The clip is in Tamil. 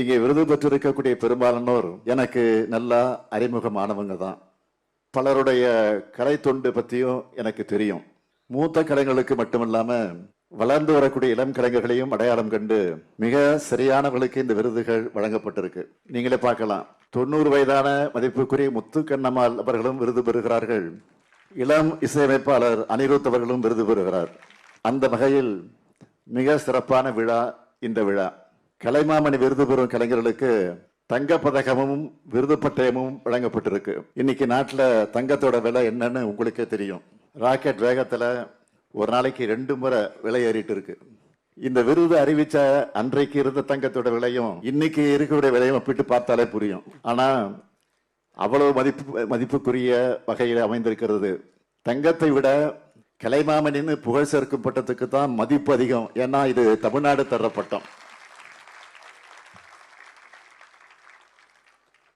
இங்கே விருது பெற்றிருக்கக்கூடிய பெரும்பாலானோர் எனக்கு நல்லா அறிமுகமானவங்க தான். பலருடைய கலை தொண்டு பற்றியும் எனக்கு தெரியும். மூத்த கலைஞர்களுக்கு மட்டுமில்லாமல் வளர்ந்து வரக்கூடிய இளம் கலைஞர்களையும் அடையாளம் கண்டு மிக சரியானவர்களுக்கு இந்த விருதுகள் வழங்கப்பட்டிருக்கு. நீங்களே பார்க்கலாம். தொண்ணூறு வயதான மதிப்புக்குரிய முத்துக்கண்ணம்மாள் அவர்களும் விருது பெறுகிறார்கள். இளம் இசையமைப்பாளர் அனிருத் அவர்களும் விருது பெறுகிறார். அந்த வகையில் மிக சிறப்பான விழா இந்த விழா. கலைமாமணி விருது பெறும் கலைஞர்களுக்கு தங்க பதக்கமும் விருது பட்டயமும் வழங்கப்பட்டிருக்கு. இன்னைக்கு நாட்டில் தங்கத்தோட விலை என்னன்னு உங்களுக்கே தெரியும். ராக்கெட் வேகத்தில் ஒரு நாளைக்கு ரெண்டு முறை விலை ஏறிட்டு இருக்கு. இந்த விருது அறிவிச்ச அன்றைக்கு இருந்த தங்கத்தோட விலையும் இன்னைக்கு இருக்கக்கூடிய விலையும் ஒப்பிட்டு பார்த்தாலே புரியும். ஆனால் அவ்வளவு மதிப்பு மதிப்புக்குரிய வகையில் அமைந்திருக்கிறது. தங்கத்தை விட கலைமாமணின்னு புகழ் சேர்க்கும் பட்டத்துக்கு தான் மதிப்பு அதிகம். ஏன்னா இது தமிழ்நாடு தர பட்டம்